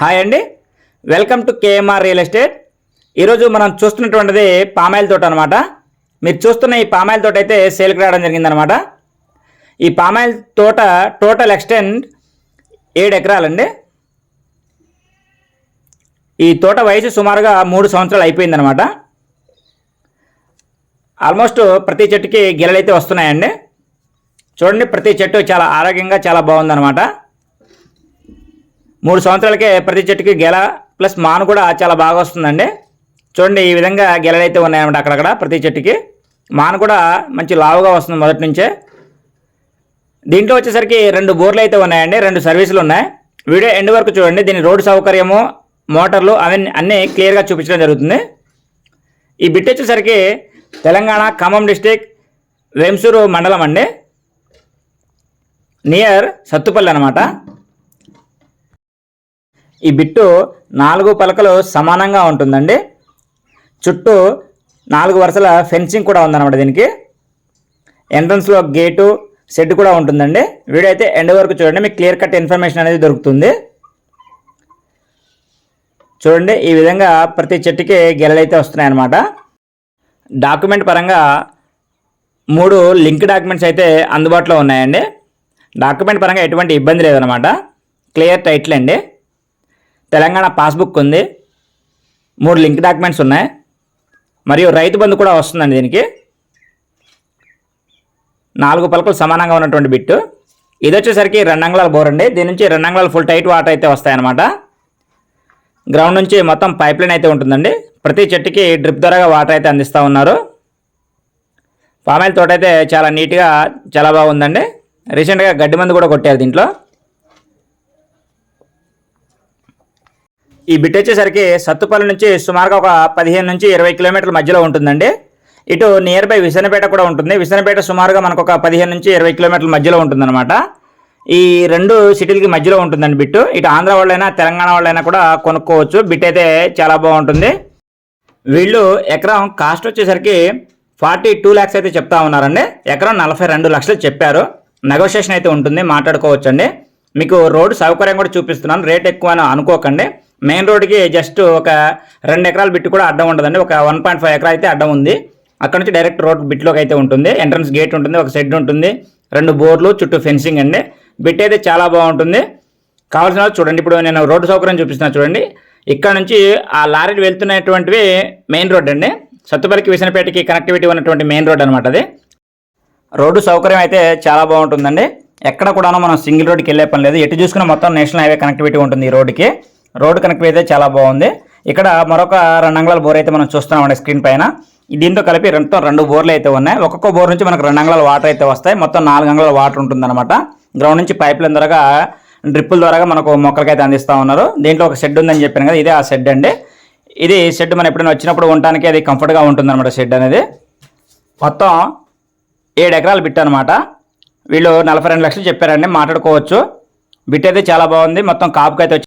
Hi అండి. Welcome to KMR real estate. ఈరోజు మనం చూస్తున్నటువంటిది పామాయిల్ తోట అనమాట మీరు చూస్తున్న ఈ పామాయిల్ తోట అయితే సేల్కి రావడం జరిగిందనమాట ఈ పామాయిల్ తోట టోటల్ ఎక్స్టెండ్ ఏడు ఎకరాలండి. ఈ తోట వయసు సుమారుగా మూడు సంవత్సరాలు అయిపోయిందనమాట ఆల్మోస్ట్ ప్రతి చెట్టుకి గిలలైతే వస్తున్నాయండి. చూడండి ప్రతి చెట్టు చాలా ఆరోగ్యంగా చాలా బాగుందనమాట మూడు సంవత్సరాలకే ప్రతి చెట్టుకి గెల ప్లస్ మాను కూడా చాలా బాగా వస్తుందండి. చూడండి ఈ విధంగా గెలలు అయితే ఉన్నాయన్నమాట అక్కడక్కడ ప్రతి చెట్టుకి. మాను కూడా మంచి లావుగా వస్తుంది మొదటి నుంచే. దీంట్లో వచ్చేసరికి రెండు బోర్లు అయితే ఉన్నాయండి రెండు సర్వీసులు ఉన్నాయి. వీడియో ఎండ్ వరకు చూడండి దీని రోడ్డు సౌకర్యము మోటార్లు అవన్నీ అన్నీ క్లియర్గా చూపించడం జరుగుతుంది. ఈ బిట్ వచ్చేసరికి తెలంగాణ ఖమ్మం డిస్టిక్ వేంసూరు మండలం అండి. నియర్ సత్తుపల్లి అనమాట ఈ బిట్టు నాలుగు పలకలు సమానంగా ఉంటుందండి. చుట్టూ నాలుగు వరుసల ఫెన్సింగ్ కూడా ఉందన్నమాట దీనికి. ఎంట్రన్స్లో గేటు షెడ్ కూడా ఉంటుందండి. వీడియో అయితే ఎండ్ వరకు చూడండి మీకు క్లియర్ కట్ ఇన్ఫర్మేషన్ అనేది దొరుకుతుంది. చూడండి ఈ విధంగా ప్రతి చెట్టుకి గెలలైతే వస్తున్నాయి అన్నమాట డాక్యుమెంట్ పరంగా మూడు లింక్ డాక్యుమెంట్స్ అయితే అందుబాటులో ఉన్నాయండి. డాక్యుమెంట్ పరంగా ఎటువంటి ఇబ్బంది లేదనమాట క్లియర్ టైటిల్ అండి. తెలంగాణ పాస్బుక్ ఉంది. మూడు లింక్ డాక్యుమెంట్స్ ఉన్నాయి. మరియు రైతు బంధు కూడా వస్తుందండి దీనికి. నాలుగు పలకలు సమానంగా ఉన్నటువంటి బిట్టు. ఇది వచ్చేసరికి రెండు అంగుళాల బోర్ అండి. దీని నుంచి రెండు అంగుళాలు ఫుల్ టైట్ వాటర్ అయితే వస్తాయన్నమాట. గ్రౌండ్ నుంచి మొత్తం పైప్ లైన్ అయితే ఉంటుందండి. ప్రతి చెట్టుకి డ్రిప్ ద్వారాగా వాటర్ అయితే అందిస్తూ ఉన్నారు. పామాయిల్ తోట అయితే చాలా నీట్గా చాలా బాగుందండి. రీసెంట్గా గడ్డి మందు కూడా కొట్టారు దీంట్లో. ఈ బిట్ వచ్చేసరికి సత్తుపల్లి నుంచి సుమారుగా ఒక పదిహేను నుంచి ఇరవై కిలోమీటర్ల మధ్యలో ఉంటుందండి. ఇటు నియర్ బై విసనపేట కూడా ఉంటుంది. విసనపేట సుమారుగా మనకు ఒక పదిహేను నుంచి ఇరవై కిలోమీటర్ల మధ్యలో ఉంటుందన్నమాట. ఈ రెండు సిటీలకి మధ్యలో ఉంటుందండి బిట్టు ఇటు ఆంధ్ర వాళ్ళైనా తెలంగాణ వాళ్ళైనా కూడా కొనుక్కోవచ్చు. బిట్ అయితే చాలా బాగుంటుంది. వీళ్ళు ఎకరం కాస్ట్ వచ్చేసరికి ఫార్టీ టూ ల్యాక్స్ అయితే చెప్తా ఉన్నారండి. ఎకరం నలభై రెండు లక్షలు చెప్పారు. నెగోషియేషన్ అయితే ఉంటుంది. మాట్లాడుకోవచ్చండి. మీకు రోడ్డు సౌకర్యం కూడా చూపిస్తున్నాను. రేట్ ఎక్కువ అని అనుకోకండి. మెయిన్ రోడ్కి జస్ట్ ఒక రెండు ఎకరాల బిట్టు కూడా అడ్డం ఉండదండి. ఒక వన్ పాయింట్ ఫైవ్ ఎకరా అయితే అడ్డం ఉంది. అక్కడ నుంచి డైరెక్ట్ రోడ్ బిట్లోకి అయితే ఉంటుంది. ఎంట్రన్స్ గేట్ ఉంటుంది. ఒక షెడ్ ఉంటుంది. రెండు బోర్లు చుట్టూ ఫెన్సింగ్ అండి. బిట్ అయితే చాలా బాగుంటుంది. కావాల్సిన చూడండి. ఇప్పుడు నేను రోడ్డు సౌకర్యం చూపిస్తున్నా చూడండి. ఇక్కడ నుంచి ఆ లారీలు వెళ్తున్నటువంటివి మెయిన్ రోడ్ అండి. సత్తుపల్లికి విసనపేటకి కనెక్టివిటీ ఉన్నటువంటి మెయిన్ రోడ్ అనమాట అది. రోడ్డు సౌకర్యం అయితే చాలా బాగుంటుందండి. ఎక్కడ కూడాను మనం సింగిల్ రోడ్కి వెళ్ళే పని లేదు. ఎటు చూసుకున్న మొత్తం నేషనల్ హైవే కనెక్టివిటీ ఉంటుంది ఈ రోడ్డుకి. రోడ్డు కనెక్ట్ అయితే చాలా బాగుంది. ఇక్కడ మరొక రెండు అంగుళాల బోర్ అయితే మనం చూస్తున్నామండి స్క్రీన్ పైన. దీంతో కలిపి రెండు రెండు బోర్లు అయితే ఉన్నాయి. ఒక్కొక్క బోర్ నుంచి మనకు రెండు అంగుళాల వాటర్ అయితే వస్తాయి. మొత్తం నాలుగు అంగుళాల వాటర్ ఉంటుందన్నమాట. గ్రౌండ్ నుంచి పైప్ లైన్ ద్వారా డ్రిప్పుల ద్వారా మనకు మొక్కలకి అయితే అందిస్తూ ఉన్నారు. దీంట్లో ఒక షెడ్ ఉందని చెప్పాను కదా ఇదే ఆ షెడ్ అండి. ఇది షెడ్ మనం ఎప్పుడైనా వచ్చినప్పుడు ఉండటానికి అది కంఫర్ట్గా ఉంటుందన్నమాట షెడ్ అనేది. మొత్తం ఏడు ఎకరాలు బిట్ అనమాట వీళ్ళు నలభై రెండు లక్షలు చెప్పారండి మాట్లాడుకోవచ్చు. బిట్ అయితే చాలా బాగుంది. మొత్తం కాపుకి అయితే వచ్చి